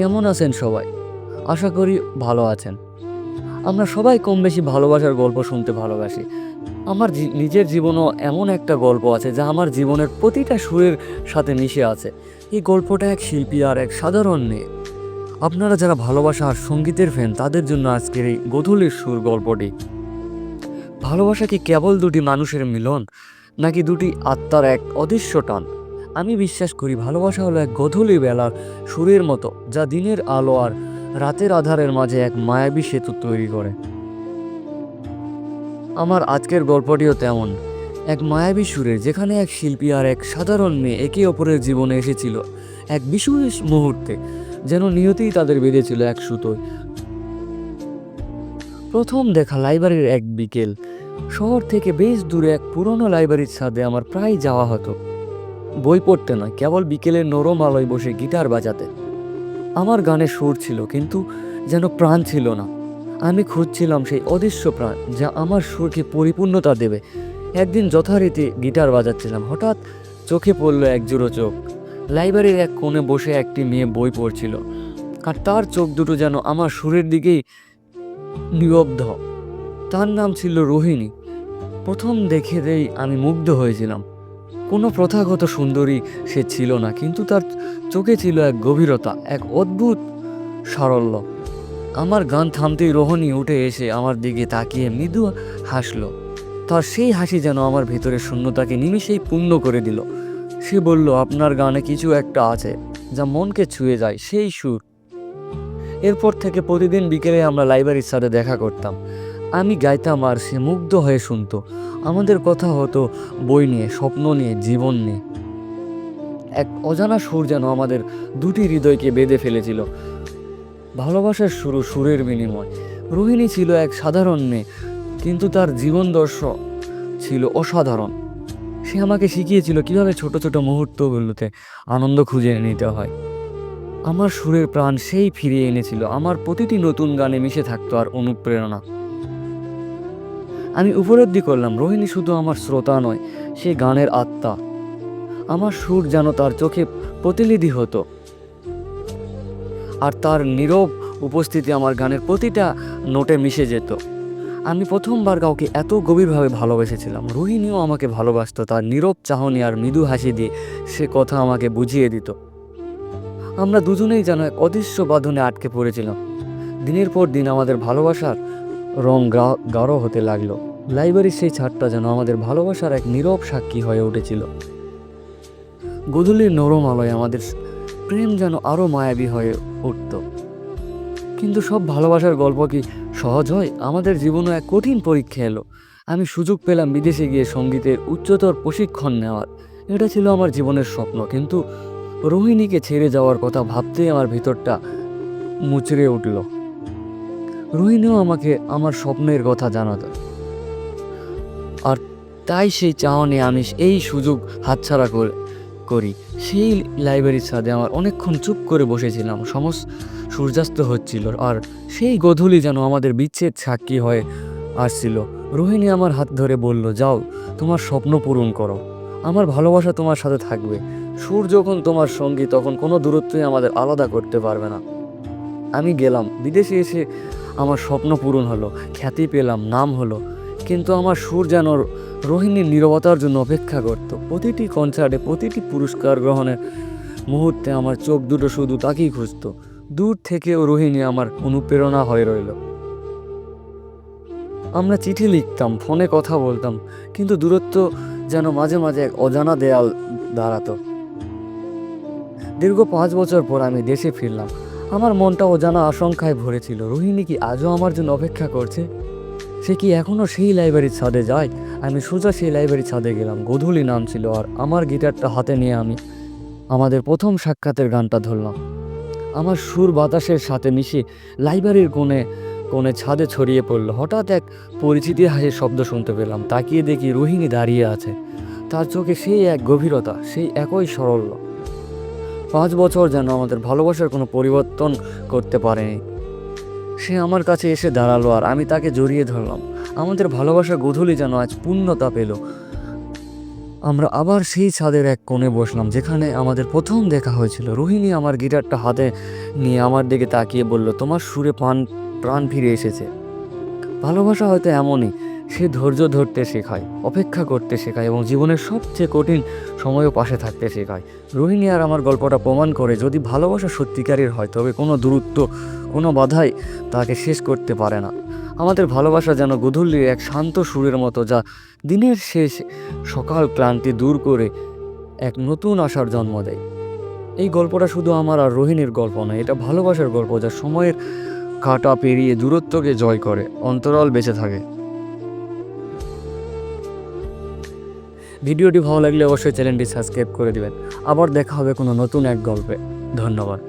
কেমন আছেন সবাই? আশা করি ভালো আছেন। আমরা সবাই কম বেশি ভালোবাসার গল্প শুনতে ভালোবাসি। আমার নিজের জীবনও এমন একটা গল্প আছে যা আমার জীবনের প্রতিটা সুরের সাথে মিশে আছে। এই গল্পটা এক শিল্পী আর এক সাধারণ মেয়ে। আপনারা যারা ভালোবাসা আর সঙ্গীতের ফ্যান, তাদের জন্য আজকের এই গধূলির সুর গল্পটি। ভালোবাসা কি কেবল দুটি মানুষের মিলন, নাকি দুটি আত্মার এক অদৃশ্য টান? আমি বিশ্বাস করি ভালোবাসা হলো এক গধূলি বেলার সুরের মতো, যা দিনের আলো আর রাতের আধারের মাঝে এক মায়াবী সেতু তৈরি করে। আমার আজকের গল্পটিও তেমন। এক মায়াবী সুরে, যেখানে এক শিল্পী আর এক সাধারণ মেয়ে একে অপরের জীবনে এসেছিল এক বিশেষ মুহূর্তে, যেন নিয়তিই তাদের বেঁধেছিল এক সুতোয়। প্রথম দেখা লাইব্রেরির এক বিকেল। শহর থেকে বেশ দূরে এক পুরনো লাইব্রেরির ছাদে আমার প্রায় যাওয়া হতো। বই পড়তে না কেবল বিকেলের নরম আলোয় বসে গিটার বাজাতে। আমার গানে সুর ছিল, কিন্তু যেন প্রাণ ছিল না। আমি খুঁজছিলাম সেই অদৃশ্য প্রাণ, যা আমার সুরকে পরিপূর্ণতা দেবে। একদিন যথারীতি গিটার বাজাচ্ছিলাম, হঠাৎ চোখে পড়ল এক জোড়ো চোখ। লাইব্রেরির এক কোণে বসে একটি মেয়ে বই পড়ছিল, আর তার চোখ দুটো যেন আমার সুরের দিকেই নিবদ্ধ তার নাম ছিল রোহিণী। প্রথম দেখে দেই আমি মুগ্ধ হয়েছিলাম কোনো প্রথাগত সুন্দরী সে ছিল না, কিন্তু তার চোখে ছিল এক গভীরতা, এক অদ্ভুত সারল্য। আমার গান থামতেই রোহণী উঠে এসে আমার দিকে তাকিয়ে মৃদু হাসলো। তার সেই হাসি যেন আমার ভেতরের শূন্যতাকে নিমিষেই পূর্ণ করে দিল। সে বলল, আপনার গানে কিছু একটা আছে যা মনকে ছুঁয়ে যায়, সেই সুর। এরপর থেকে প্রতিদিন বিকেলে আমরা লাইব্রেরির সাথে দেখা করতাম। আমি গাইতাম আর সে মুগ্ধ হয়ে শুনতো। আমাদের কথা হতো বই নিয়ে, স্বপ্ন নিয়ে, জীবন নিয়ে। এক অজানা সুর যেন আমাদের দুটি হৃদয়কে বেঁধে ফেলেছিল। ভালোবাসার শুরু সুরের বিনিময়। রোহিণী ছিল এক সাধারণ মেয়ে, কিন্তু তার জীবন দর্শন ছিল অসাধারণ। সে আমাকে শিখিয়েছিল কীভাবে ছোট ছোট মুহূর্তগুলোতে আনন্দ খুঁজে নিতে হয়। আমার সুরের প্রাণ সেই ফিরিয়ে এনেছিল। আমার প্রতিটি নতুন গানে মিশে থাকতো আর অনুপ্রেরণা। আমি উপলব্ধি করলাম, রোহিণী শুধু আমার শ্রোতা নয়, সে গানের আত্মা। আমার সুর যেন তার চোখে প্রতিনিধি হতো। আর তার নীরব উপস্থিতি আমার গানের প্রতিটা নোটে মিশে যেত। আমি প্রথমবার কাউকে এত গভীরভাবে ভালোবেসেছিলাম। রোহিণীও আমাকে ভালোবাসতো, তার নীরব চাহনি আর মৃদু হাসি দিয়ে সে কথা আমাকে বুঝিয়ে দিত। আমরা দুজনেই যেন এক অদৃশ্য বাঁধনে আটকে পড়েছিলাম। দিনের পর দিন আমাদের ভালোবাসার রং গাঢ় হতে লাগল। লাইব্রেরির সেই ছাদটা যেন আমাদের ভালোবাসার এক নীরব সাক্ষী হয়ে উঠেছিল। গধূলির নরম আলোয় আমাদের প্রেম যেন আরও মায়াবী হয়ে উঠত। কিন্তু সব ভালোবাসার গল্প কি সহজ হয়? আমাদের জীবনে এক কঠিন পরীক্ষা এলো। আমি সুযোগ পেলাম বিদেশে গিয়ে সঙ্গীতের উচ্চতর প্রশিক্ষণ নেওয়ার। এটা ছিল আমার জীবনের স্বপ্ন, কিন্তু রোহিণীকে ছেড়ে যাওয়ার কথা ভাবতেই আমার ভিতরটা মুচড়ে উঠল। রোহিণীও আমাকে আমার স্বপ্নের কথা জানাতো। আর তাই সেই চাহনি আমি এই সুযোগ হাতছাড়া করে, করি। সেই লাইব্রেরির সাথে আমার অনেকক্ষণ চুপ করে বসেছিলাম। সমস্ত সূর্যাস্ত হচ্ছিল আর সেই গধূলি যেন আমাদের বিচ্ছেদ সাক্ষী হয়ে আসছিল। রোহিণী আমার হাত ধরে বলল, যাও, তোমার স্বপ্ন পূরণ করো। আমার ভালোবাসা তোমার সাথে থাকবে। সুর যখন তোমার সঙ্গী, তখন কোনো দূরত্বই আমাদের আলাদা করতে পারবে না। আমি গেলাম। বিদেশে এসে আমার স্বপ্ন পূরণ হলো, খ্যাতি পেলাম, নাম হলো। কিন্তু আমার সুর যেন রোহিণীর নীরবতার জন্য অপেক্ষা করত। প্রতিটি কনসার্টে প্রতিটি পুরস্কার গ্রহণের মুহূর্তে আমার চোখ দুটো শুধু তাকেই খুঁজতো। দূর থেকেও রোহিণী আমার অনুপ্রেরণা হয়ে রইল। আমরা চিঠি লিখতাম, ফোনে কথা বলতাম, কিন্তু দূরত্ব যেন মাঝে মাঝে এক অজানা দেয়াল দাঁড়াতো। দীর্ঘ পাঁচ বছর পর আমি দেশে ফিরলাম। আমার মনটা অজানা আশঙ্কায় ভরেছিল। রোহিণী কি আজও আমার জন্য অপেক্ষা করছে? সে কি এখনও সেই লাইব্রেরির ছাদে যায়? আমি সোজা সেই লাইব্রেরির ছাদে গেলাম। গধূলি নাম ছিল আর আমার গিটারটা হাতে নিয়ে আমি আমাদের প্রথম সাক্ষাতের গানটা ধরলাম। আমার সুর বাতাসের সাথে মিশে লাইব্রেরির কোণে কোণে ছাদে ছড়িয়ে পড়ল। হঠাৎ এক পরিচিতি হাসির শব্দ শুনতে পেলাম। তাকিয়ে দেখি রোহিণী দাঁড়িয়ে আছে। তার চোখে সেই এক গভীরতা, সেই একই সরল পাঁচ বছর যেন আমাদের ভালোবাসার কোনো পরিবর্তন করতে পারেনি সে আমার কাছে এসে দাঁড়াল আর আমি তাকে জড়িয়ে ধরলাম। আমাদের ভালোবাসা গধূলি যেন আজ পূর্ণতা পেল। আমরা আবার সেই ছাদের এক কোণে বসলাম, যেখানে আমাদের প্রথম দেখা হয়েছিল। রোহিণী আমার গিটারটা হাতে নিয়ে আমার দিকে তাকিয়ে বলল, তোমার সুরে প্রাণ প্রাণ ফিরে এসেছে। ভালোবাসা হয়তো এমনই সে ধৈর্য ধরতে শেখায়, অপেক্ষা করতে শেখায় এবং জীবনের সবচেয়ে কঠিন সময়ও পাশে থাকতে শেখায়। রোহিণী আর আমার গল্পটা প্রমাণ করে যদি ভালোবাসা সত্যিকারের হয়, তবে কোনো দূরত্ব, কোনো বাধাই তাকে শেষ করতে পারে না। আমাদের ভালোবাসা যেন গধূলির এক শান্ত সুরের মতো যা দিনের শেষ সকাল ক্লান্তি দূর করে এক নতুন আশার জন্ম দেয়। এই গল্পটা শুধু আমার আর রোহিণীর গল্প নয়, এটা ভালোবাসার গল্প যা সময়ের কাটা পেরিয়ে দূরত্বকে জয় করে, অন্তরাল বেঁচে থাকে। ভিডিওটি ভালো লাগলে অবশ্যই চ্যানেলটি সাবস্ক্রাইব করে দিবেন। আবার দেখা হবে কোনো নতুন এক গল্পে। ধন্যবাদ।